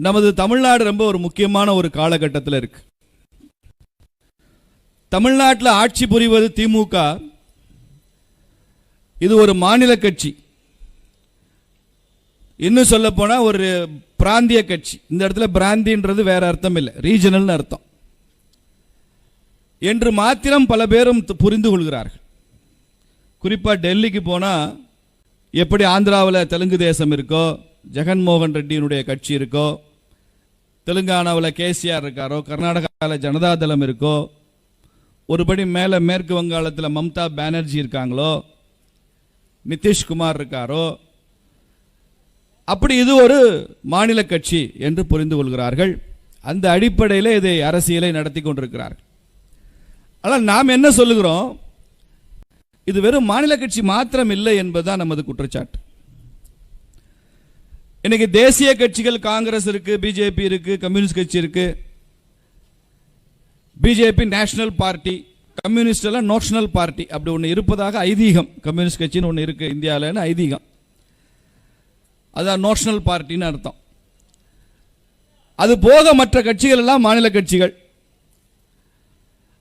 நமது தமிழ்நாடு ரொம்ப ஒரு முக்கியமான ஒரு காலகட்டத்தில் இருக்கு. தமிழ்நாட்டில் ஆட்சி புரிவது திமுக. இது ஒரு மாநில கட்சி. இன்னும் சொல்ல போனால் ஒரு பிராந்திய கட்சி. இந்த இடத்துல பிராந்தின்றது வேற அர்த்தம் இல்லை. ரீஜனல்னு அர்த்தம். என்று மாத்திரம் பல பேரும் புரிந்து கொள்கிறார்கள். குறிப்பாக டெல்லிக்கு போனால் எப்படி ஆந்திராவில் தெலுங்கு தேசம் இருக்கோ ஜெகன்மோகன் ரெட்டியினுடைய கட்சி இருக்கோ தெலுங்கானாவில் கேசிஆர் இருக்காரோ கர்நாடகாவில் ஜனதாதளம் இருக்கோ ஒருபடி மேலே மேற்கு வங்காளத்தில் மம்தா பானர்ஜி இருக்காங்களோ நிதிஷ்குமார் இருக்காரோ அப்படி இது ஒரு மாநில கட்சி என்று புரிந்து கொள்கிறார்கள். அந்த அடிப்படையில் இதை அரசியலை நடத்தி கொண்டிருக்கிறார்கள். ஆனால் நாம் என்ன சொல்லுகிறோம்? இது வெறும் மாநில கட்சி மாத்திரம் இல்லை என்பதுதான் நமது குற்றச்சாட்டு. இன்னைக்கு தேசிய கட்சிகள் காங்கிரஸ் இருக்கு பிஜேபி இருக்கு கம்யூனிஸ்ட் கட்சி இருக்கு. பிஜேபி நேஷனல் பார்ட்டி கம்யூனிஸ்ட் எல்லாம் நேஷனல் பார்ட்டி. அப்படி ஒன்று இருப்பதாக ஐதீகம். கம்யூனிஸ்ட் கட்சின்னு ஒன்று இருக்கு இந்தியாவில்னு ஐதீகம். அதான் நேஷனல் பார்ட்டின்னு அர்த்தம். அது போக மற்ற கட்சிகள் எல்லாம் மாநில கட்சிகள்.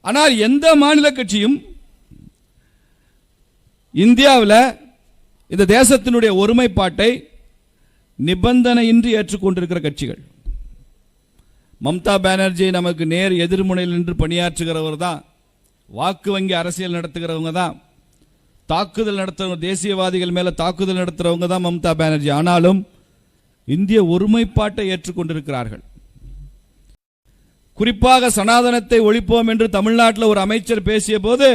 ஆனால் எந்த மாநில கட்சியும் இந்தியாவில் இந்த தேசத்தினுடைய ஒருமைப்பாட்டை நிபந்தனையின்றி ஏற்றுக்கொண்டிருக்கிற கட்சிகள். மம்தா பானர்ஜி நமக்கு நேர் எதிர்முனையில் நின்று பணியாற்றுகிறவர் தான். வாக்கு வங்கி அரசியல் நடத்துகிறவங்க தான். தாக்குதல் நடத்துறவங்க தேசியவாதிகள் மேல தாக்குதல் நடத்துறவங்க தான் மம்தா பானர்ஜி. ஆனாலும் இந்திய ஒருமைப்பாட்டை ஏற்றுக்கொண்டிருக்கிறார்கள். குறிப்பாக சனாதனத்தை ஒழிப்போம் என்று தமிழ்நாட்டில் ஒரு அமைச்சர் பேசிய போது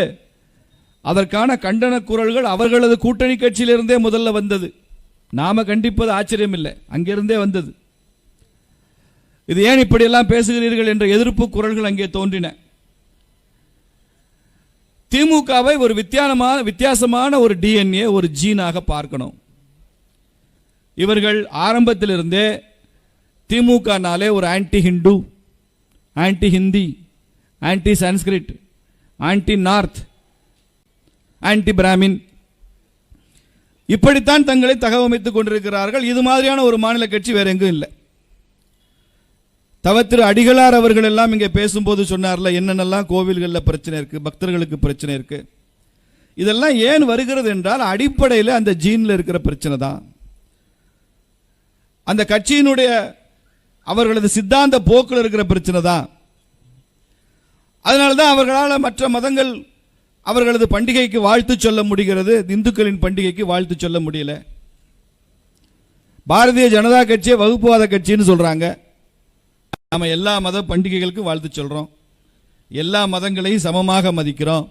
அதற்கான கண்டன குரல்கள் அவர்களது கூட்டணி கட்சியிலிருந்தே முதல்ல வந்தது. நாம கண்டிப்பது ஆச்சரியம் இல்லை அங்கிருந்தே வந்தது. இது ஏன் இப்படியெல்லாம் பேசுகிறீர்கள் என்ற எதிர்ப்பு குரல்கள் அங்கே தோன்றின. திமுகவை ஒரு வித்தியாசமான வித்தியாசமான ஒரு டிஎன்ஏ ஒரு ஜீனாக பார்க்கணும். இவர்கள் ஆரம்பத்திலிருந்தே திமுகனாலே ஒரு anti Hindu anti Hindi anti Sanskrit anti north anti Brahmin இப்படித்தான் தங்களை தகவமைத்துக் கொண்டிருக்கிறார்கள். இது மாதிரியான ஒரு மாநில கட்சி வேற எங்கும் இல்லை. தவ திரு அடிகளார் அவர்கள் எல்லாம் இங்கே பேசும்போது சொன்னார்ல என்னென்னலாம் கோவில்களில் பிரச்சனை இருக்கு பக்தர்களுக்கு பிரச்சனை இருக்கு? இதெல்லாம் ஏன் வருகிறது என்றால் அடிப்படையில் அந்த ஜீனில் இருக்கிற பிரச்சனை தான். அந்த கட்சியினுடைய அவர்களது சித்தாந்த போக்கில் இருக்கிற பிரச்சனை தான். அதனால தான் அவர்களால் மற்ற மதங்கள் அவர்களது பண்டிகைக்கு வாழ்த்து சொல்ல முடிகிறது. இந்துக்களின் பண்டிகைக்கு வாழ்த்து சொல்ல முடியல. பாரதிய ஜனதா கட்சியை வகுப்புவாத கட்சின்னு சொல்றாங்க. நாம எல்லா மத பண்டிகைகளுக்கும் வாழ்த்து சொல்றோம். எல்லா மதங்களையும் சமமாக மதிக்கிறோம்.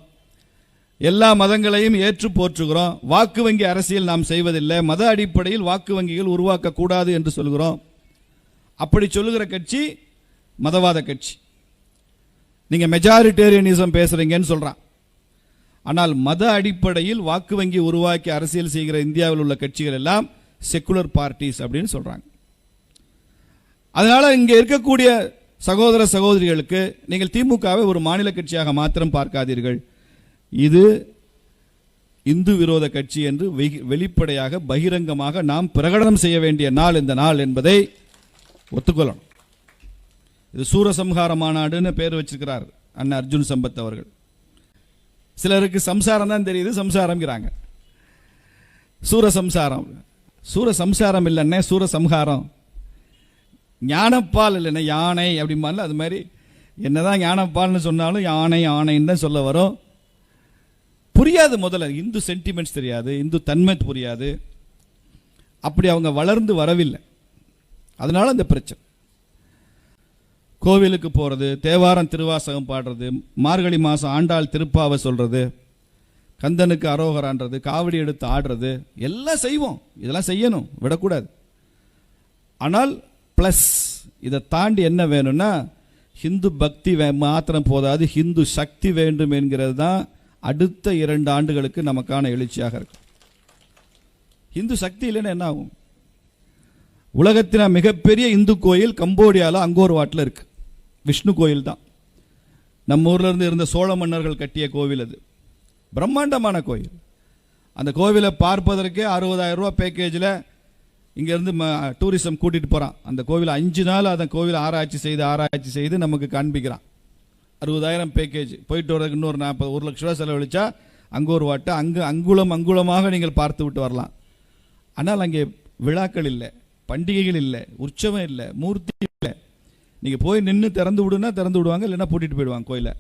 எல்லா மதங்களையும் ஏற்று போற்றுகிறோம். வாக்கு வங்கி அரசியல் நாம் செய்வதில்லை. மத அடிப்படையில் வாக்கு வங்கிகள் உருவாக்க கூடாது என்று சொல்கிறோம். அப்படி சொல்லுகிற கட்சி மதவாத கட்சி. நீங்க மெஜாரிட்டேரியனிசம் பேசுறீங்கன்னு சொல்றான். ஆனால் மத அடிப்படையில் வாக்கு வங்கி உருவாக்கி அரசியல் செய்கிற இந்தியாவில் உள்ள கட்சிகள் எல்லாம் செக்குலர் பார்ட்டிஸ் அப்படின்னு சொல்கிறாங்க அதனால் இங்கே இருக்கக்கூடிய சகோதர சகோதரிகளுக்கு நீங்கள் திமுகவை ஒரு மாநில கட்சியாக மாத்திரம் பார்க்காதீர்கள். இது இந்து விரோத கட்சி என்று வெளிப்படையாக பகிரங்கமாக நாம் பிரகடனம் செய்ய வேண்டிய நாள் இந்த நாள் என்பதை ஒத்துக்கொள்ளணும். இது சூரசம்ஹார மாநாடுன்னு பேர் வச்சிருக்கிறார் அண்ணன் அர்ஜுன் சம்பத் அவர்கள். சிலருக்கு சம்சாரம் தான் தெரியுது சம்சாரம்ங்கிறாங்க. சூரசம்சாரம் சூரசம்சாரம் இல்லைன்னே சூரசம்ஹாரம் ஞானப்பால் இல்லைன்னா யானை அப்படிம்பால அது மாதிரி என்னதான் ஞானப்பால்னு சொன்னாலும் யானை யானைன்னு தான் சொல்ல வரும். புரியாது முதல்ல இந்து சென்டிமெண்ட்ஸ் தெரியாது இந்து தன்மை புரியாது. அப்படி அவங்க வளர்ந்து வரவில்லை. அதனால அந்த பிரச்சனை. கோவிலுக்கு போகிறது தேவாரம் திருவாசகம் பாடுறது மார்கழி மாதம் ஆண்டாள் திருப்பாவை சொல்கிறது கந்தனுக்கு அரோகரான்றது காவடி எடுத்து ஆடுறது எல்லாம் செய்வோம். இதெல்லாம் செய்யணும். விடக்கூடாது. ஆனால் ப்ளஸ் இதை தாண்டி என்ன வேணும்னா ஹிந்து பக்தி வே- மாத்திரம் போதாது. ஹிந்து சக்தி வேண்டும் என்கிறது தான் அடுத்த இரண்டு ஆண்டுகளுக்கு நமக்கான எழுச்சியாக இருக்கும். ஹிந்து சக்தி இல்லைன்னா என்ன ஆகும்? உலகத்தின மிகப்பெரிய இந்து கோயில் கம்போடியாவில் அங்கோர் வாட்டில் இருக்கு. விஷ்ணு கோயில் தான் நம்ம ஊர்லேருந்து இருந்த சோழ மன்னர்கள் கட்டிய கோவில் அது. பிரம்மாண்டமான கோயில். அந்த கோவிலை பார்ப்பதற்கே அறுபதாயிரம் ரூபா பேக்கேஜில் இங்கேருந்து டூரிசம் கூட்டிகிட்டு போகிறான் அந்த கோவில் அஞ்சு நாள் அந்த கோவில் ஆராய்ச்சி செய்து ஆராய்ச்சி செய்து நமக்கு காண்பிக்கிறான். அறுபதாயிரம் பேக்கேஜ் போயிட்டு வரதுக்கு இன்னொரு நாற்பது ஒரு லட்ச ரூபா செலவழிச்சா அங்கே ஒரு வாட்டு அங்கு அங்குலம் அங்குலமாக நீங்கள் பார்த்து விட்டு வரலாம். ஆனால் அங்கே விழாக்கள் இல்லை பண்டிகைகள் இல்லை உற்சவம் இல்லை மூர்த்தி நீங்கள் போய் நின்று திறந்து விடுனா திறந்து விடுவாங்க இல்லைன்னா பூட்டிட்டு போயிடுவாங்க கோயிலை.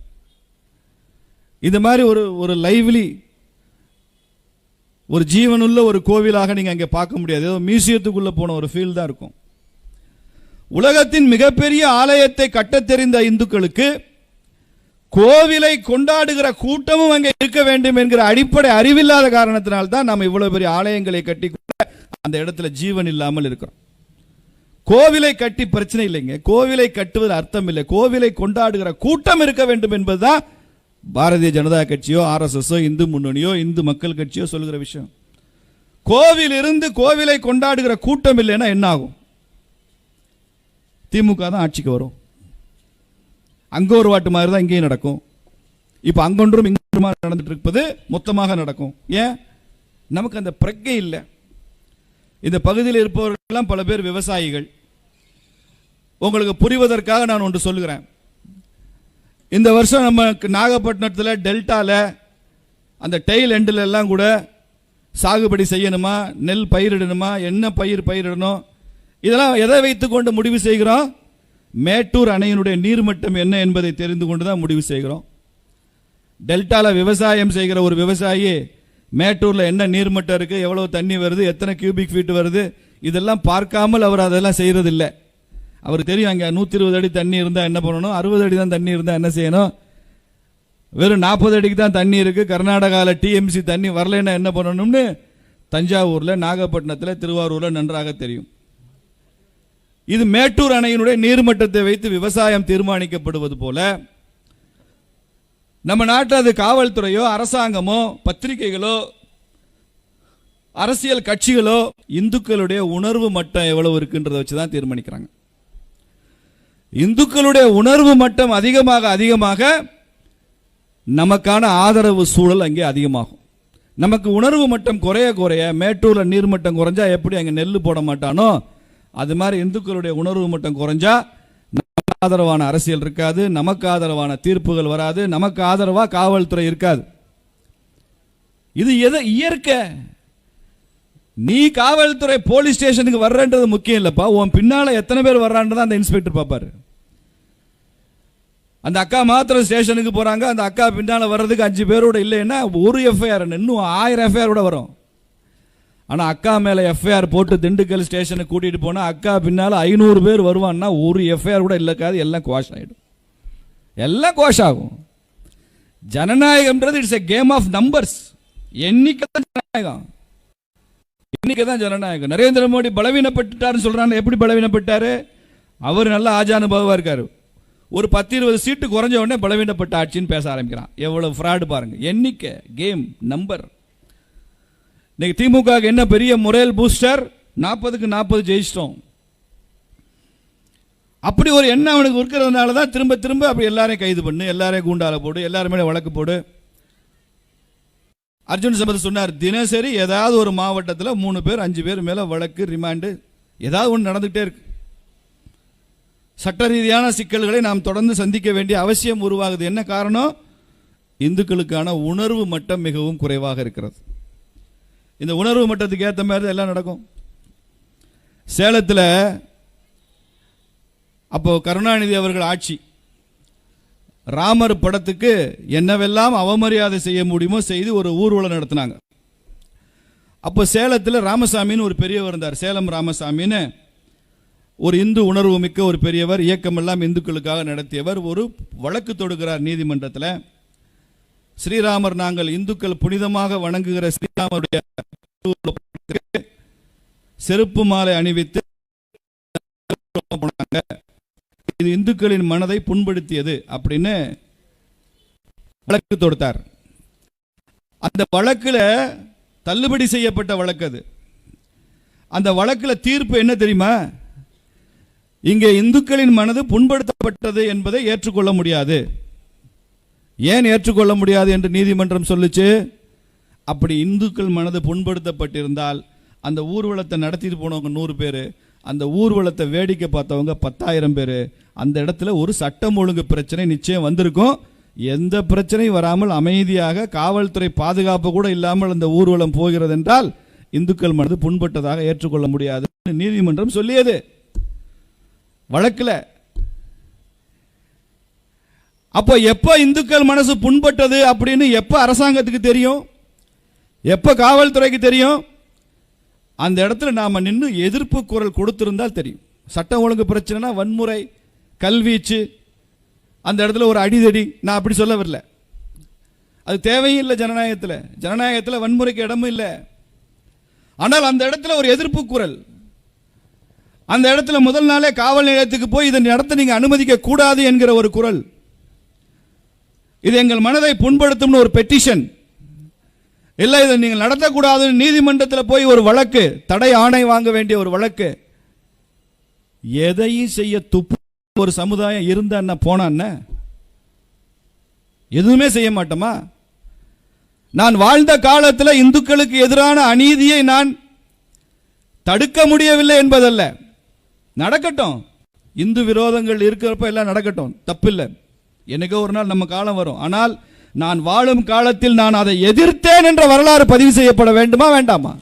இந்த மாதிரி ஒரு ஒரு லைவ்லி ஒரு ஜீவனுள்ள ஒரு கோவிலாக நீங்கள் அங்கே பார்க்க முடியாது. ஏதோ மியூசியத்துக்குள்ளே போன ஒரு ஃபீல் தான் இருக்கும். உலகத்தின் மிகப்பெரிய ஆலயத்தை கட்டத் தெரிந்த இந்துக்களுக்கு கோவிலை கொண்டாடுகிற கூட்டமும் அங்கே இருக்க வேண்டும் என்கிற அடிப்படை அறிவில்லாத காரணத்தினால்தான் தான் நாம் இவ்வளவு பெரிய ஆலயங்களை கட்டி கூட அந்த இடத்துல ஜீவன் இல்லாமல் இருக்கிறோம். கோவிலை கட்டி பிரச்சனை இல்லைங்க. கோவிலை கட்டுவது அர்த்தம் இல்லை. கோவிலை கொண்டாடுகிற கூட்டம் இருக்க வேண்டும் என்பதுதான் பாரதிய ஜனதா கட்சியோ ஆர்எஸ்எஸ்ஓ இந்து முன்னணியோ இந்து மக்கள் கட்சியோ சொல்கிற விஷயம். கோவில் இருந்து கோவிலை கொண்டாடுகிற கூட்டம் இல்லைன்னா என்ன ஆகும்? திமுக தான் ஆட்சிக்கு வரும். அங்கே ஒரு வாட்டு மாதிரி தான் இங்கேயும் நடக்கும். இப்போ அங்கொன்றும் இங்கொன்றுமா நடந்துட்டு இருப்பது மொத்தமாக நடக்கும். ஏன்? நமக்கு அந்த பிரக்கை இல்லை. இந்த பகுதியில் இருப்பவர்கள்லாம் பல பேர் விவசாயிகள். உங்களுக்கு புரிவதற்காக நான் ஒன்று சொல்லுகிறேன். இந்த வருஷம் நம்ம நாகப்பட்டினத்தில் டெல்டாவில் அந்த டெய்ல் எண்டில் எல்லாம் கூட சாகுபடி செய்யணுமா? நெல் பயிரிடணுமா? என்ன பயிர் பயிரிடணும்? இதெல்லாம் எதை வைத்துக்கொண்டு முடிவு செய்கிறோம்? மேட்டூர் அணையினுடைய நீர்மட்டம் என்ன என்பதை தெரிந்து கொண்டு தான் முடிவு செய்கிறோம். டெல்டாவில் விவசாயம் செய்கிற ஒரு விவசாயி மேட்டூரில் என்ன நீர்மட்டம் இருக்குது எவ்வளோ தண்ணி வருது? எத்தனை கியூபிக் ஃபீட் வருது? இதெல்லாம் பார்க்காமல் அவர் அதெல்லாம் செய்கிறதில்லை அவருக்கு தெரியும் அங்கே நூற்றி இருபது அடி தண்ணி இருந்தால் என்ன பண்ணணும்? அறுபது அடி தான் தண்ணி இருந்தால் என்ன செய்யணும்? வெறும் நாற்பது அடிக்கு தான் தண்ணி இருக்குது கர்நாடகாவில் டிஎம்சி தண்ணி வரலைன்னா என்ன பண்ணணும்னு தஞ்சாவூரில் நாகப்பட்டினத்தில் திருவாரூரில் நன்றாக தெரியும். இது மேட்டூர் அணையினுடைய நீர்மட்டத்தை வைத்து விவசாயம் தீர்மானிக்கப்படுவது போல நம்ம நாட்டில் அது காவல்துறையோ அரசாங்கமோ பத்திரிகைகளோ அரசியல் கட்சிகளோ இந்துக்களுடைய உணர்வு மட்டம் எவ்வளவு இருக்குன்றதை வச்சு தான் தீர்மானிக்கிறாங்க. இந்துக்களுடைய உணர்வு மட்டம் அதிகமாக அதிகமாக நமக்கான ஆதரவு சூழல் அங்கே அதிகமாகும். நமக்கு உணர்வு மட்டம் குறைய குறைய மேட்டூரில் நீர்மட்டம் குறைஞ்சா எப்படி அங்கே நெல் போட மாட்டானோ அது மாதிரி இந்துக்களுடைய உணர்வு மட்டம் குறைஞ்சா நமக்கு ஆதரவான அரசியல் இருக்காது நமக்கு ஆதரவான தீர்ப்புகள் வராது நமக்கு ஆதரவா காவல்துறை இருக்காது. இது எதை இயற்கை? நீ காவல்துறை போலீஸ் ஸ்டேஷனுக்கு வர்றன்றது முக்கியம் இல்லைப்பா உன் பின்னால எத்தனை பேர் வர்றான்றதான் அந்த இன்ஸ்பெக்டர் பார்ப்பாரு அந்த அக்கா மாத்திரம் ஸ்டேஷனுக்கு போகிறாங்க அந்த அக்கா பின்னால் வர்றதுக்கு அஞ்சு பேரோட இல்லைன்னா ஒரு எஃப்ஐஆர் இன்னும் ஆயிரம் எஃப்ஐஆர் கூட வரும். ஆனால் அக்கா மேலே எஃப்ஐஆர் போட்டு திண்டுக்கல் ஸ்டேஷனுக்கு கூட்டிகிட்டு போனால் அக்கா பின்னால் ஐநூறு பேர் வருவான்னா ஒரு எஃப்ஐஆர் கூட இல்லைக்காது எல்லாம் குவாஷ் ஆகிடும் எல்லாம் குவாஷ் ஆகும். ஜனநாயகம்ன்றது it's a game of numbers எண்ணிக்கை தான் ஜனநாயகம்? எண்ணிக்கை தான் ஜனநாயகம்? நரேந்திர மோடி பலவீனப்பட்டுட்டாருன்னு சொல்கிறாங்க எப்படி பலவீனப்பட்டார்? அவர் நல்ல ஆஜானுபவாக இருக்கார். ஒரு பத்து இருபது சீட்டு குறைஞ்ச உடனே பலவீனப்பட்ட ஆட்சின்னு பேச ஆரம்பிக்கிறான். எவ்வளவு ஃப்ராடு பாருங்க. எண்ணிக்கை கேம் நம்பர் இன்னைக்கு திமுக என்ன பெரிய முறையில் பூஸ்டர் நாற்பதுக்கு நாற்பது ஜெயிச்சிட்டோம். அப்படி ஒரு எண்ணம் அவனுக்கு இருக்கிறதுனால தான் திரும்ப திரும்ப அப்படி எல்லாரையும் கைது பண்ணு எல்லாரையும் கூண்டால போடு எல்லாருமே வழக்கு போடு. அர்ஜுன் சம்பத் சொன்னார் தினசரி ஏதாவது ஒரு மாவட்டத்தில் மூணு பேர் அஞ்சு பேர் மேலே வழக்கு ரிமாண்டு ஏதாவது ஒன்று நடந்துகிட்டே இருக்கு. சட்ட ரீதியான சிக்கல்களை நாம் தொடர்ந்து சந்திக்க வேண்டிய அவசியம் உருவாகுது. என்ன காரணம்? இந்துக்களுக்கான உணர்வு மட்டம் மிகவும் குறைவாக இருக்கிறது. இந்த உணர்வு மட்டத்துக்கு ஏற்ற மாதிரி தான் எல்லாம் நடக்கும். சேலத்தில் அப்போ கருணாநிதி அவர்கள் ஆட்சி. ராமர் படத்துக்கு என்னவெல்லாம் அவமரியாதை செய்ய முடியுமோ செய்து ஒரு ஊர்வலம் நடத்தினாங்க. அப்போ சேலத்தில் ராமசாமின்னு ஒரு பெரியவர் இருந்தார். சேலம் ராமசாமின்னு ஒரு இந்து உணர்வு மிக்க ஒரு பெரியவர் இயக்கமெல்லாம் இந்துக்களுக்காக நடத்தியவர் ஒரு வழக்கு தொடுக்கிறார் நீதிமன்றத்தில். ஸ்ரீராமர் நாங்கள் இந்துக்கள் புனிதமாக வணங்குகிற ஸ்ரீராமருடைய செருப்பு மாலை அணிவித்து இது இந்துக்களின் மனதை புண்படுத்தியது அப்படின்னு வழக்கு தொடுத்தார். அந்த வழக்குல தள்ளுபடி செய்யப்பட்ட வழக்கு அது. அந்த வழக்குல தீர்ப்பு என்ன தெரியுமா? இங்கே இந்துக்களின் மனது புண்படுத்தப்பட்டது என்பதை ஏற்றுக்கொள்ள முடியாது. ஏன் ஏற்றுக்கொள்ள முடியாது என்று நீதிமன்றம் சொல்லுச்சு? அப்படி இந்துக்கள் மனது புண்படுத்தப்பட்டிருந்தால் அந்த ஊர்வலத்தை நடத்திட்டு போனவங்க நூறு பேர் அந்த ஊர்வலத்தை வேடிக்கை பார்த்தவங்க பத்தாயிரம் பேர் அந்த இடத்துல ஒரு சட்டம் ஒழுங்கு பிரச்சனை நிச்சயம் வந்திருக்கும். எந்த பிரச்சனையும் வராமல் அமைதியாக காவல்துறை பாதுகாப்பு கூட இல்லாமல் அந்த ஊர்வலம் போகிறது என்றால் இந்துக்கள் மனது புண்பட்டதாக ஏற்றுக்கொள்ள முடியாது நீதிமன்றம் சொல்லியது. வழக்கில். அப்போ எப்போ இந்துக்கள் மனசு புண்பட்டது அப்படின்னு எப்போ அரசாங்கத்துக்கு தெரியும்? எப்போ காவல்துறைக்கு தெரியும்? அந்த இடத்துல நாம் நின்று எதிர்ப்பு குரல் கொடுத்துருந்தால் தெரியும். சட்டம் ஒழுங்கு பிரச்சனைனா வன்முறை கல்வீச்சு அந்த இடத்துல ஒரு அடிதடி. நான் அப்படி சொல்ல வரல. அது தேவையும் இல்லை ஜனநாயகத்தில். ஜனநாயகத்தில் வன்முறைக்கு இடமும் இல்லை. ஆனால் அந்த இடத்துல ஒரு எதிர்ப்பு குரல் அந்த இடத்துல முதல் நாளே காவல் நிலையத்துக்கு போய் இதை நடத்த நீங்கள் அனுமதிக்க கூடாது என்கிற ஒரு குரல். இது எங்கள் மனதை புண்படுத்தும்னு ஒரு பெட்டிஷன் இல்லை இதை நீங்கள் நடத்தக்கூடாதுன்னு நீதிமன்றத்தில் போய் ஒரு வழக்கு தடை ஆணை வாங்க வேண்டிய ஒரு வழக்கு. எதையும் செய்ய துப்பு ஒரு சமுதாயம் இருந்த என்ன போனா எதுவுமே செய்ய மாட்டோமா? நான் வாழ்ந்த காலத்தில் இந்துக்களுக்கு எதிரான அநீதியை நான் தடுக்க முடியவில்லை என்பதல்ல. நடக்கட்டும். இந்து விரோதங்கள் இருக்கிறப்ப எல்லாம் நடக்கட்டும். தப்பில்லை. என்னைக்கோ ஒரு நாள் நம்ம காலம் வரும். ஆனால் நான் வாழும் காலத்தில் நான் அதை எதிர்த்தேன் என்ற வரலாறு பதிவு செய்யப்பட வேண்டுமா வேண்டாமா?